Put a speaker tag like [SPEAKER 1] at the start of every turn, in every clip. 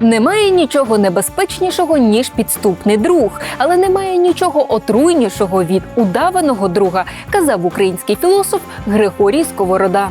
[SPEAKER 1] Немає нічого небезпечнішого ніж підступний друг, але немає нічого отруйнішого від удаваного друга, казав український філософ Григорій Сковорода.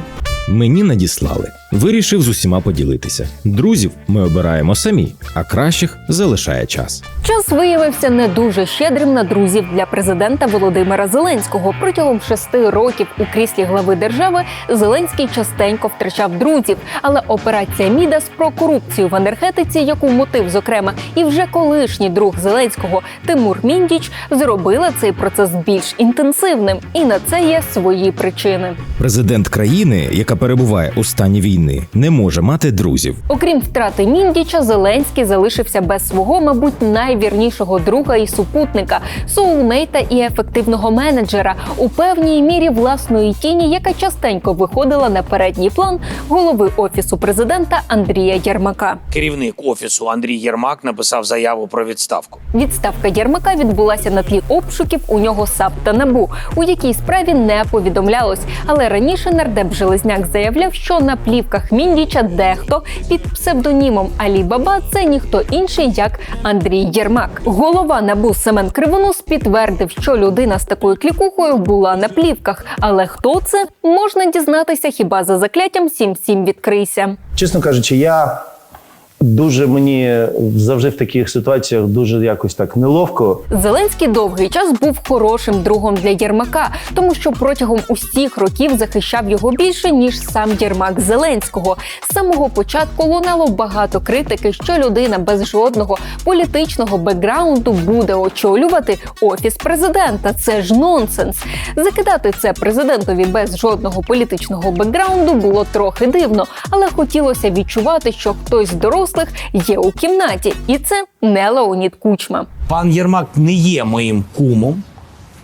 [SPEAKER 2] Мені надіслали. Вирішив з усіма поділитися. Друзів ми обираємо самі, а кращих залишає час.
[SPEAKER 1] Час виявився не дуже щедрим на друзів для президента Володимира Зеленського. Протягом шести років у кріслі глави держави Зеленський частенько втрачав друзів. Але операція Мідас про корупцію в енергетиці, яку мотив, зокрема, і вже колишній друг Зеленського Тимур Міндіч зробила цей процес більш інтенсивним, і на це є свої причини.
[SPEAKER 2] Президент країни, яка перебуває у стані війни, не може мати друзів.
[SPEAKER 1] Окрім втрати Міндіча, Зеленський залишився без свого, мабуть, найвірнішого друга і супутника, соулмейта і ефективного менеджера у певній мірі власної тіні, яка частенько виходила на передній план голови офісу президента Андрія Єрмака.
[SPEAKER 3] Керівник офісу Андрій Єрмак написав заяву про відставку.
[SPEAKER 1] Відставка Єрмака відбулася на тлі обшуків у нього САП та НАБУ, у якій справі не повідомлялось. Але раніше нардеп Железняк заявляв, що на плівках Міндіча дехто під псевдонімом Алі Баба це ніхто інший, як Андрій Єрмак. Голова НАБУ Семен Кривонос підтвердив, що людина з такою клікухою була на плівках. Але хто це можна дізнатися хіба за закляттям «Сім-сім відкрийся.
[SPEAKER 4] Чесно кажучи, я дуже мені завжди в таких ситуаціях дуже якось так неловко.
[SPEAKER 1] Зеленський довгий час був хорошим другом для Єрмака, тому що протягом усіх років захищав його більше ніж сам Єрмак Зеленського. З самого початку лунало багато критики, що людина без жодного політичного бекграунду буде очолювати офіс президента. Це ж нонсенс. Закидати це президентові без жодного політичного бекграунду було трохи дивно, але хотілося відчувати, що хтось з дорослих є у кімнаті, і це не Леонід Кучма.
[SPEAKER 3] Пан Єрмак не є моїм кумом.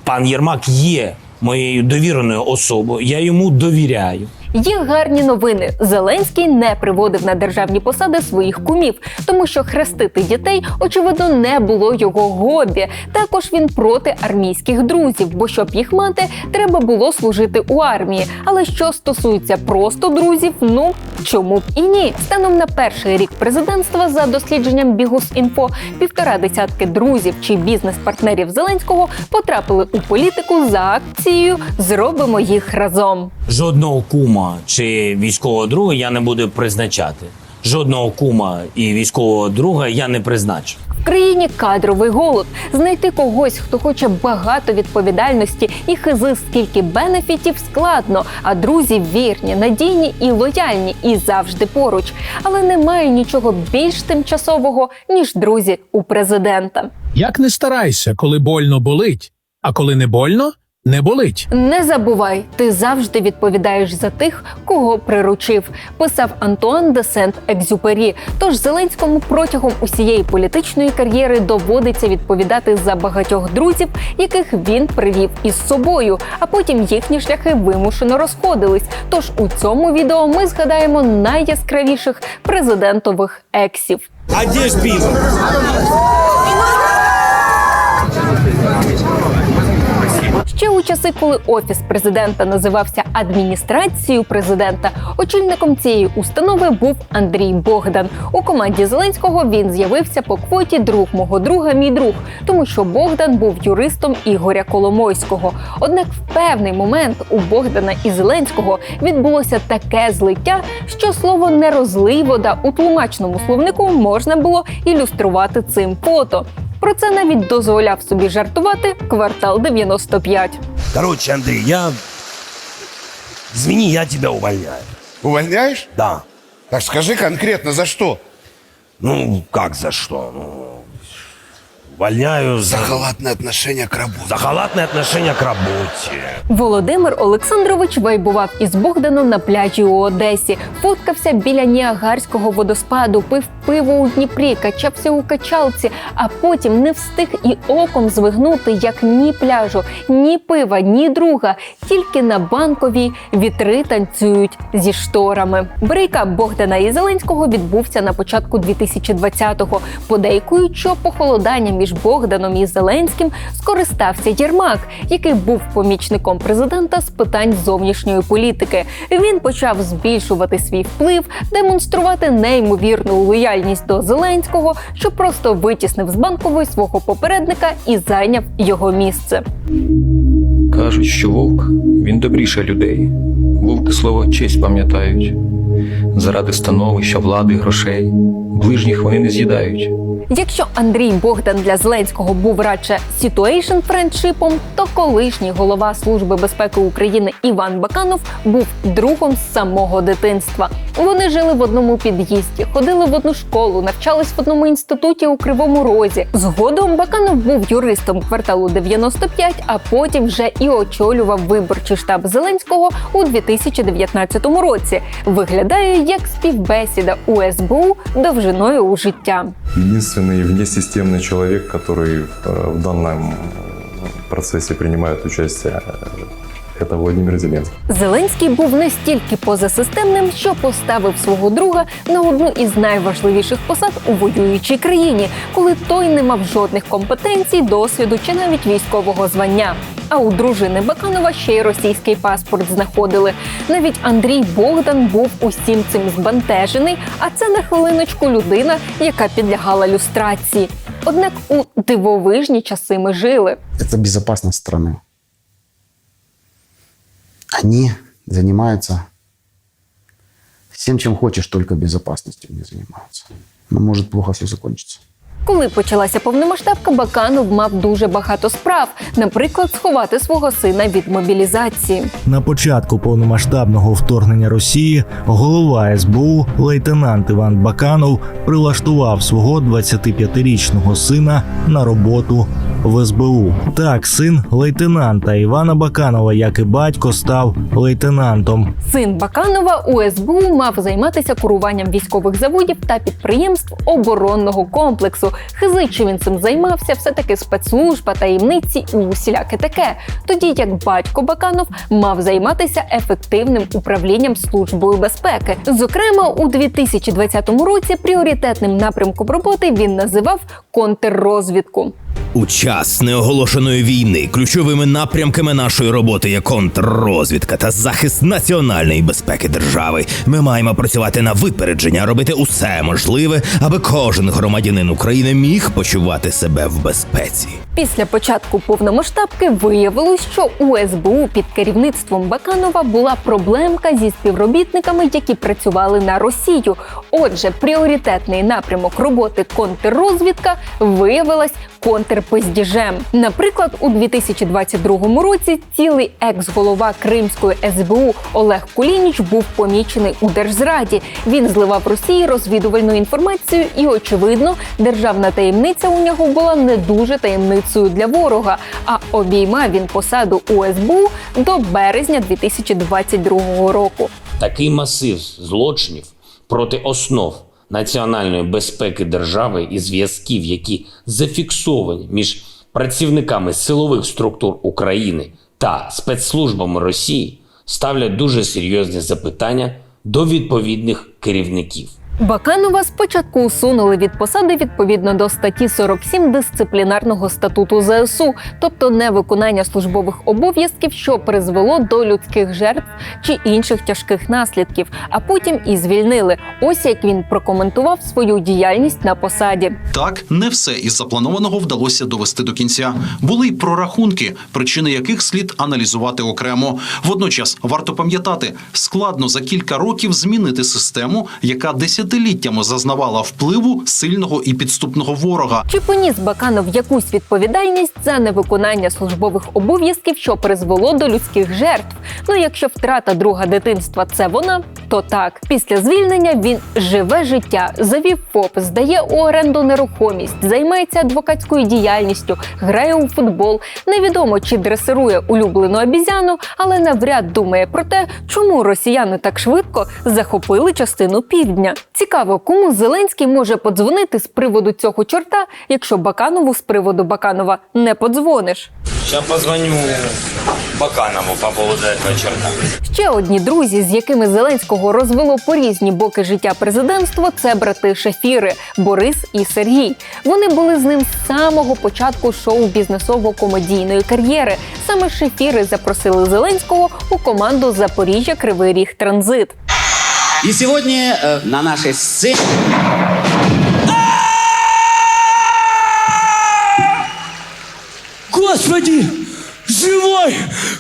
[SPEAKER 3] Пан Єрмак є моєю довіреною особою. Я йому довіряю.
[SPEAKER 1] Є гарні новини. Зеленський не приводив на державні посади своїх кумів, тому що хрестити дітей, очевидно, не було його хобі. Також він проти армійських друзів, бо щоб їх мати, треба було служити у армії. Але що стосується просто друзів, ну чому б і ні? Станом на перший рік президентства, за дослідженням Бігус.Інфо, півтора десятки друзів чи бізнес-партнерів Зеленського потрапили у політику за акцією Зробимо їх разом.
[SPEAKER 3] Жодного кума чи військового друга я не буду призначати. Жодного кума і військового друга я не призначу.
[SPEAKER 1] В країні кадровий голод. Знайти когось, хто хоче багато відповідальності і хизи скільки бенефітів складно. А друзі вірні, надійні і лояльні, і завжди поруч. Але немає нічого більш тимчасового ніж друзі у президента.
[SPEAKER 5] Як не старайся, коли больно болить, а коли не больно, не болить.
[SPEAKER 1] Не забувай, ти завжди відповідаєш за тих, кого приручив, писав Антуан де Сент-Екзюпері. Тож Зеленському протягом усієї політичної кар'єри доводиться відповідати за багатьох друзів, яких він привів із собою. А потім їхні шляхи вимушено розходились. Тож у цьому відео ми згадаємо найяскравіших президентових ексів.
[SPEAKER 3] А де ж пиво?
[SPEAKER 1] Ще у часи, коли офіс президента називався адміністрацією президента, очільником цієї установи був Андрій Богдан. У команді Зеленського він з'явився по квоті друг мого друга, мій друг, тому що Богдан був юристом Ігоря Коломойського. Однак в певний момент у Богдана і Зеленського відбулося таке злиття, що слово не розлий вода у тлумачному словнику можна було ілюструвати цим фото. Про це навіть дозволяв собі жартувати квартал 95.
[SPEAKER 6] Короче, Андрей, я... Извини, я тебя увольняю.
[SPEAKER 7] Увольняешь?
[SPEAKER 6] Да.
[SPEAKER 7] Так скажи конкретно, за что?
[SPEAKER 6] Ну, как за что? Ну, увольняю
[SPEAKER 7] За
[SPEAKER 6] за,
[SPEAKER 7] халатное отношение к работе.
[SPEAKER 6] за халатное отношение к работе.
[SPEAKER 1] Володимир Олександрович вайбував із Богданом на пляжі у Одесі, фоткався біля Ніагарського водоспаду, пив пиво у Дніпрі, качався у качалці, а потім не встиг і оком звигнути, як ні пляжу, ні пива, ні друга. Тільки на банковій вітри танцюють зі шторами. Брейкап Богдана і Зеленського відбувся на початку 2020-го. Подейкують, що похолодання між Богданом і Зеленським скористався Єрмак, який був помічником президента з питань зовнішньої політики. Він почав збільшувати свій вплив, демонструвати неймовірну лояльність до Зеленського, що просто витіснив з банкової свого попередника і зайняв його місце.
[SPEAKER 8] Кажуть, що вовк він добріше людей. Вовки слово честь пам'ятають. Заради становища, влади, грошей. Ближніх вони не з'їдають.
[SPEAKER 1] Якщо Андрій Богдан для Зеленського був радше ситуейшн френдшипом, то колишній голова Служби безпеки України Іван Баканов був другом з самого дитинства. Вони жили в одному під'їзді, ходили в одну школу, навчались в одному інституті у Кривому Розі. Згодом Баканов був юристом кварталу 95, а потім вже і очолював виборчий штаб Зеленського у 2019 році. Виглядає як співбесіда у СБУ довжиною у життя
[SPEAKER 9] единственный внесистемный человек, который э, в данном процессе принимает участие, э, это Владимир Зеленский.
[SPEAKER 1] Зеленський був настільки позасистемним, що поставив свого друга на одну із найважливіших посад у воюючій країні, коли той не мав жодних компетенцій, досвіду чи навіть військового звання. А у дружини Баканова ще й російський паспорт знаходили. Навіть Андрій Богдан був усім цим збентежений. А це на хвилиночку людина, яка підлягала люстрації. Однак у дивовижні часи ми жили.
[SPEAKER 10] это безопасность страны. Они занимаются всем, чем хочешь, только безопасностью не занимаются. Но может плохо все закончится.
[SPEAKER 1] Коли почалася повномасштабка, Баканов мав дуже багато справ, наприклад, сховати свого сина від мобілізації.
[SPEAKER 11] На початку повномасштабного вторгнення Росії голова СБУ лейтенант Іван Баканов прилаштував свого 25-річного сина на роботу в СБУ. Так, син лейтенанта Івана Баканова, як і батько, став лейтенантом.
[SPEAKER 1] Син Баканова у СБУ мав займатися куруванням військових заводів та підприємств оборонного комплексу. Хизи, чи він цим займався, все таки спецслужба, таємниці і усіляке таке. Тоді як батько Баканов мав займатися ефективним управлінням службою безпеки. Зокрема, у 2020 році пріоритетним напрямком роботи він називав контррозвідку.
[SPEAKER 12] У час неоголошеної війни ключовими напрямками нашої роботи є контррозвідка та захист національної безпеки держави. Ми маємо працювати на випередження, робити усе можливе, аби кожен громадянин України міг почувати себе в безпеці.
[SPEAKER 1] Після початку повномасштабки виявилось, що у СБУ під керівництвом Баканова була проблемка зі співробітниками, які працювали на Росію. Отже, пріоритетний напрямок роботи контррозвідка виявилась контрпиздіжем. Наприклад, у 2022 році цілий екс-голова Кримської СБУ Олег Кулініч був помічений у держзраді. Він зливав Росії розвідувальну інформацію, і очевидно, державна таємниця у нього була не дуже таємницею для ворога. А обіймав він посаду у СБУ до березня 2022 року.
[SPEAKER 3] Такий масив злочинів проти основ національної безпеки держави і зв'язків, які зафіксовані між працівниками силових структур України та спецслужбами Росії, ставлять дуже серйозні запитання до відповідних керівників.
[SPEAKER 1] Баканова спочатку усунули від посади відповідно до статті 47 дисциплінарного статуту ЗСУ, тобто невиконання службових обов'язків, що призвело до людських жертв чи інших тяжких наслідків. А потім і звільнили. Ось як він прокоментував свою діяльність на посаді.
[SPEAKER 13] Так, не все із запланованого вдалося довести до кінця. Були й прорахунки, причини яких слід аналізувати окремо. Водночас варто пам'ятати, складно за кілька років змінити систему, яка десятиліттями зазнавала впливу сильного і підступного ворога.
[SPEAKER 1] Чи поніс Баканов якусь відповідальність за невиконання службових обов'язків, що призвело до людських жертв? Ну, якщо втрата друга дитинства це вона, то так. Після звільнення він живе життя, завів ФОП, здає у оренду нерухомість, займається адвокатською діяльністю, грає у футбол. Невідомо чи дресирує улюблену обізяну, але навряд думає про те, чому росіяни так швидко захопили частину півдня. Цікаво, кому Зеленський може подзвонити з приводу цього чорта, якщо Баканову з приводу Баканова не подзвониш.
[SPEAKER 3] Сейчас позвоню Баканову по поводу этого черта.
[SPEAKER 1] Ще одні друзі, з якими Зеленського розвело по різні боки життя президентства, це брати Шефіри Борис і Сергій. Вони були з ним з самого початку шоу бізнесово-комедійної кар'єри. Саме Шефіри запросили Зеленського у команду Запоріжжя Кривий Ріг Транзит.
[SPEAKER 14] И сегодня э, на нашей сцене...
[SPEAKER 6] Господи! Живой!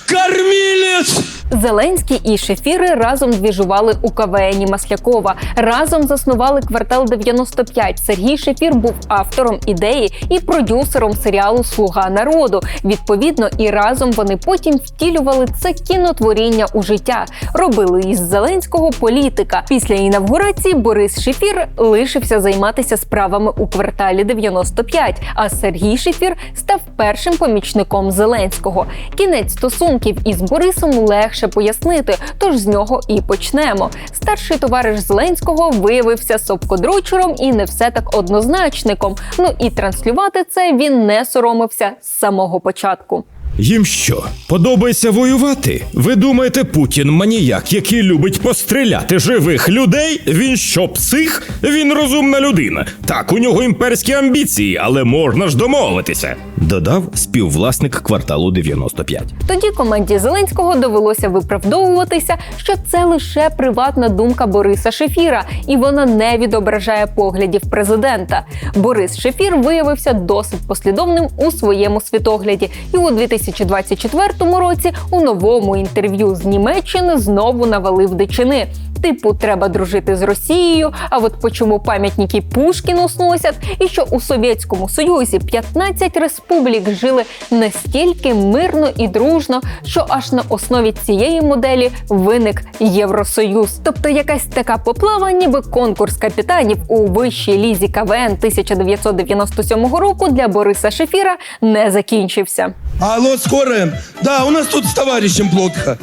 [SPEAKER 6] Кормилец!
[SPEAKER 1] Зеленський і Шефіри разом двіжували у КВНі Маслякова. Разом заснували квартал 95. Сергій Шефір був автором ідеї і продюсером серіалу Слуга народу. Відповідно, і разом вони потім втілювали це кінотворіння у життя. Робили із Зеленського політика. Після інавгурації Борис Шефір лишився займатися справами у кварталі 95, а Сергій Шефір став першим помічником Зеленського. Кінець стосунків із Борисом легше пояснити, тож з нього і почнемо. Старший товариш Зеленського виявився сопкодручером і не все так однозначником. Ну і транслювати це він не соромився з самого початку.
[SPEAKER 2] Їм що, подобається воювати? Ви думаєте, Путін маніяк, який любить постріляти живих людей? Він що, псих? Він розумна людина. Так, у нього імперські амбіції, але можна ж домовитися. Додав співвласник кварталу 95.
[SPEAKER 1] Тоді команді Зеленського довелося виправдовуватися, що це лише приватна думка Бориса Шефіра, і вона не відображає поглядів президента. Борис Шефір виявився досить послідовним у своєму світогляді, і у 2024 році у новому інтерв'ю з Німеччини знову навалив дичини. Типу, треба дружити з Росією. А от по чому пам'ятники Пушкіну сносять, і що у Совєтському Союзі 15 республік жили настільки мирно і дружно, що аж на основі цієї моделі виник Євросоюз. Тобто якась така поплава, ніби конкурс капітанів у вищій лізі КВН 1997 року для Бориса Шефіра не закінчився.
[SPEAKER 6] Алло, скорая. Да, у нас тут с товарищем плохо.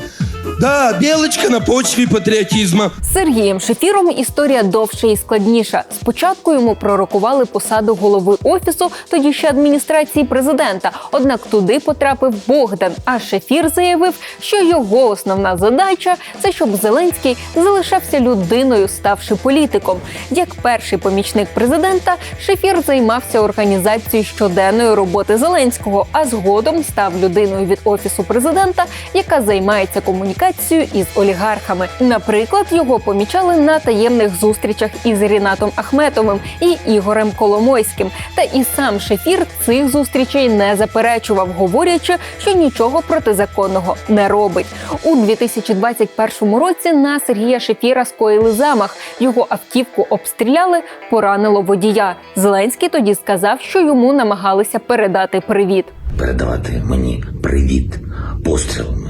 [SPEAKER 6] Да, белочка на почве патриотизма.
[SPEAKER 1] З Сергієм Шефіром історія довша і складніша. Спочатку йому пророкували посаду голови офісу, тоді ще адміністрації президента. Однак туди потрапив Богдан. А Шефір заявив, що його основна задача це щоб Зеленський залишався людиною, ставши політиком. Як перший помічник президента, Шефір займався організацією щоденної роботи Зеленського, а згодом став людиною від офісу президента, яка займається комунікацією із олігархами. Наприклад, його помічали на таємних зустрічах із Рінатом Ахметовим і Ігорем Коломойським. Та і сам Шефір цих зустрічей не заперечував, говорячи, що нічого протизаконного не робить. У 2021 році на Сергія Шефіра скоїли замах. Його автівку обстріляли, поранило водія. Зеленський тоді сказав, що йому намагалися передати привіт.
[SPEAKER 15] передавати мені привіт пострілами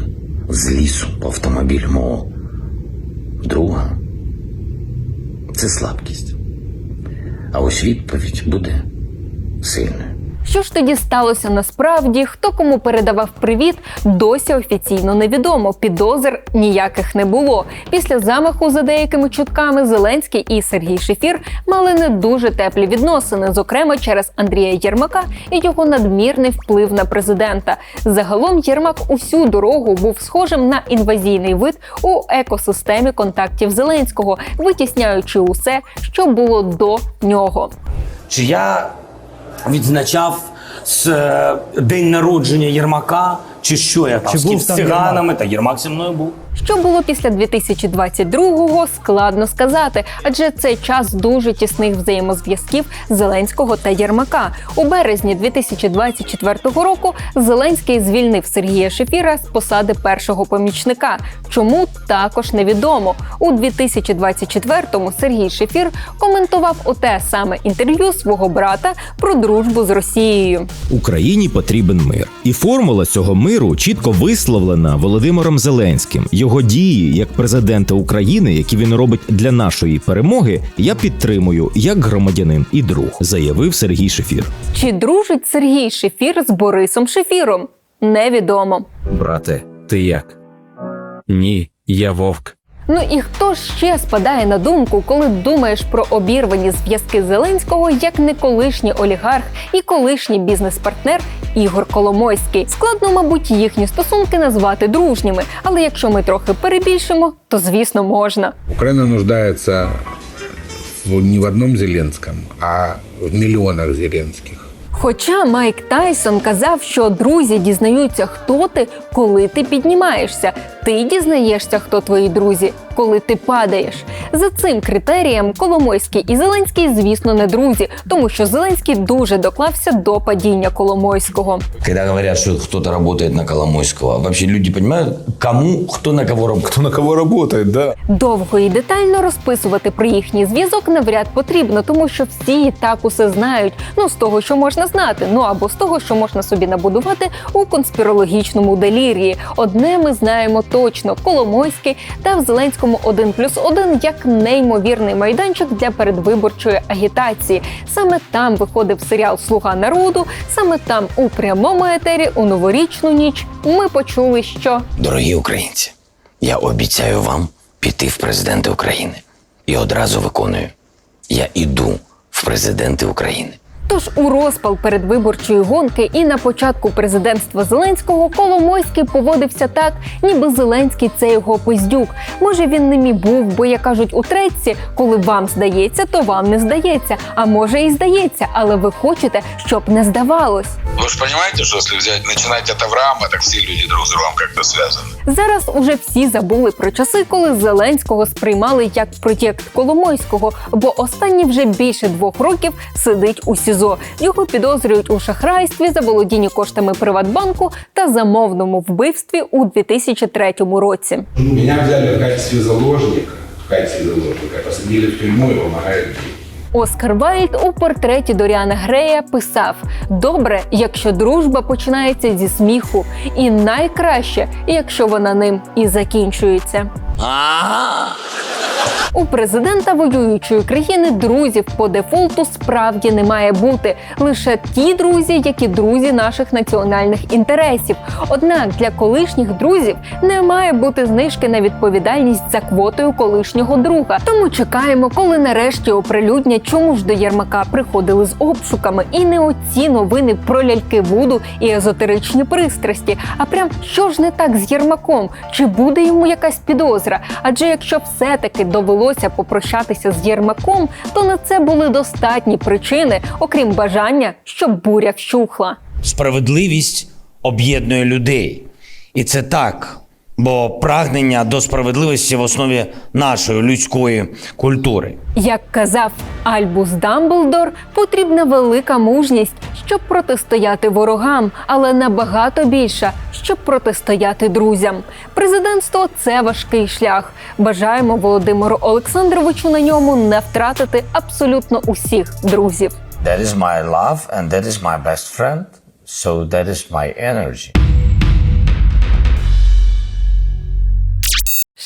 [SPEAKER 15] з лісу по автомобіль мого друга. Це слабкість. А ось відповідь буде сильною.
[SPEAKER 1] Що ж тоді сталося насправді? Хто кому передавав привіт, досі офіційно невідомо. Підозр ніяких не було. Після замаху, за деякими чутками, Зеленський і Сергій Шефір мали не дуже теплі відносини, зокрема через Андрія Єрмака і його надмірний вплив на президента. Загалом Єрмак усю дорогу був схожим на інвазійний вид у екосистемі контактів Зеленського, витісняючи усе, що було до нього.
[SPEAKER 14] Чи я відзначав з е, день народження Єрмака, чи що я там
[SPEAKER 11] Чи
[SPEAKER 14] з
[SPEAKER 11] був
[SPEAKER 14] там
[SPEAKER 11] там
[SPEAKER 14] циганами, та Єрмак зі мною був.
[SPEAKER 1] Що було після 2022-го, складно сказати, адже це час дуже тісних взаємозв'язків Зеленського та Єрмака. У березні 2024 року Зеленський звільнив Сергія Шефіра з посади першого помічника. Чому також невідомо. У 2024-му Сергій Шефір коментував оте саме інтерв'ю свого брата про дружбу з Росією.
[SPEAKER 2] Україні потрібен мир, і формула цього миру чітко висловлена Володимиром Зеленським. Його дії як президента України, які він робить для нашої перемоги, я підтримую як громадянин і друг, заявив Сергій Шефір.
[SPEAKER 1] Чи дружить Сергій Шефір з Борисом Шефіром? Невідомо.
[SPEAKER 16] Брате, ти як? Ні, я вовк.
[SPEAKER 1] Ну і хто ще спадає на думку, коли думаєш про обірвані зв'язки Зеленського як не колишній олігарх і колишній бізнес-партнер Ігор Коломойський. Складно, мабуть, їхні стосунки назвати дружніми, але якщо ми трохи перебільшимо, то звісно можна.
[SPEAKER 17] Украина нуждается в- не в одном Зеленском, а в миллионах Зеленских.
[SPEAKER 1] Хоча Майк Тайсон казав, що друзі дізнаються, хто ти, коли ти піднімаєшся. Ти дізнаєшся, хто твої друзі, коли ти падаєш. За цим критерієм Коломойський і Зеленський, звісно, не друзі, тому що Зеленський дуже доклався до падіння Коломойського.
[SPEAKER 15] Когда говорят, что кто-то работает на Коломойского, вообще люди понимают, кому, кто на кого работает? Кто на кого работает, да.
[SPEAKER 1] Довго і детально розписувати про їхній зв'язок навряд потрібно, тому що всі і так усе знають. Ну з того, що можна знати, ну або з того, що можна собі набудувати у конспірологічному делірії. Одне ми знаємо точно: Коломойський дав Зеленському 1 плюс 1 як неймовірний майданчик для передвиборчої агітації. Саме там виходив серіал Слуга народу. Саме там у прямому етері у новорічну ніч ми почули, що
[SPEAKER 15] Дорогі українці, я обіцяю вам піти в президенти України. І одразу виконую. Я іду в президенти України.
[SPEAKER 1] Тож у розпал передвиборчої гонки і на початку президентства Зеленського Коломойський поводився так, ніби Зеленський це його пиздюк. Може він ним і був, бо як кажуть у треці, коли вам здається, то вам не здається. А може і здається, але ви хочете, щоб не здавалось.
[SPEAKER 17] Вы же понимаете, что если взять, начинать от Авраама, так все люди друг с другом как-то связаны.
[SPEAKER 1] Зараз уже всі забули про часи, коли Зеленського сприймали як проєкт Коломойського, бо останній вже більше двох років сидить у СІЗО. Його підозрюють у шахрайстві, заволодінні коштами Приватбанку та замовному вбивстві у 2003 році.
[SPEAKER 17] Меня взяли в качестве заложника, в качестве заложника, посадили в тюрьму и помогают жить.
[SPEAKER 1] Оскар Вайльд у портреті Доріана Грея писав: добре, якщо дружба починається зі сміху, і найкраще, якщо вона ним і закінчується. У президента воюючої країни друзів по дефолту справді не має бути лише ті друзі, які друзі наших національних інтересів. Однак для колишніх друзів не має бути знижки на відповідальність за квотою колишнього друга. Тому чекаємо, коли нарешті оприлюднять, чому ж до Єрмака приходили з обшуками, і не оці новини про ляльки Вуду і езотеричні пристрасті. А прям що ж не так з Єрмаком? Чи буде йому якась підозра? Адже якщо все-таки довелося попрощатися з Єрмаком, то на це були достатні причини, окрім бажання, щоб буря вщухла.
[SPEAKER 14] Справедливість об'єднує людей. І це так. Бо прагнення до справедливості в основі нашої людської культури.
[SPEAKER 1] Як казав Альбус Дамблдор, потрібна велика мужність, щоб протистояти ворогам, але набагато більша, щоб протистояти друзям. Президентство це важкий шлях. Бажаємо Володимиру Олександровичу на ньому не втратити абсолютно усіх друзів.
[SPEAKER 15] That is my love and that is my best friend. So that is my energy.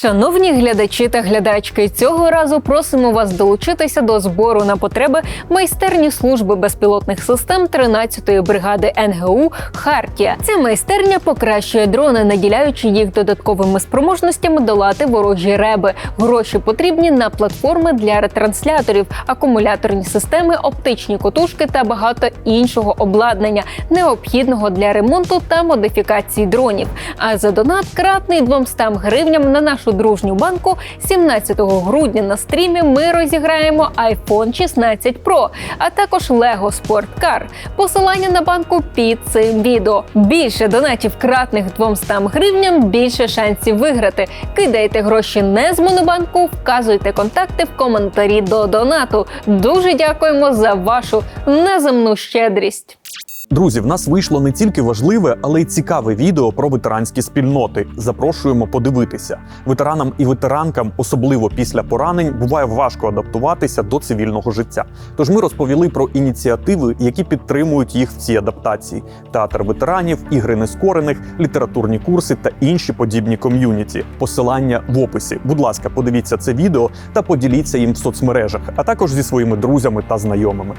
[SPEAKER 1] Шановні глядачі та глядачки, цього разу просимо вас долучитися до збору на потреби майстерні служби безпілотних систем 13-ї бригади НГУ Хартія. Ця майстерня покращує дрони, наділяючи їх додатковими спроможностями долати ворожі реби. Гроші потрібні на платформи для ретрансляторів, акумуляторні системи, оптичні котушки та багато іншого обладнання, необхідного для ремонту та модифікації дронів. А за донат кратний 200 гривням на нашу дружню банку 17 грудня на стрімі ми розіграємо iPhone 16 Pro, а також Lego Sport Car. Посилання на банку під цим відео. Більше донатів кратних 200 гривням, більше шансів виграти. Кидайте гроші не з монобанку, вказуйте контакти в коментарі до донату. Дуже дякуємо за вашу неземну щедрість.
[SPEAKER 18] Друзі, в нас вийшло не тільки важливе, але й цікаве відео про ветеранські спільноти. Запрошуємо подивитися. Ветеранам і ветеранкам, особливо після поранень, буває важко адаптуватися до цивільного життя. Тож ми розповіли про ініціативи, які підтримують їх в цій адаптації: театр ветеранів, ігри нескорених, літературні курси та інші подібні ком'юніті. Посилання в описі. Будь ласка, подивіться це відео та поділіться їм в соцмережах, а також зі своїми друзями та знайомими.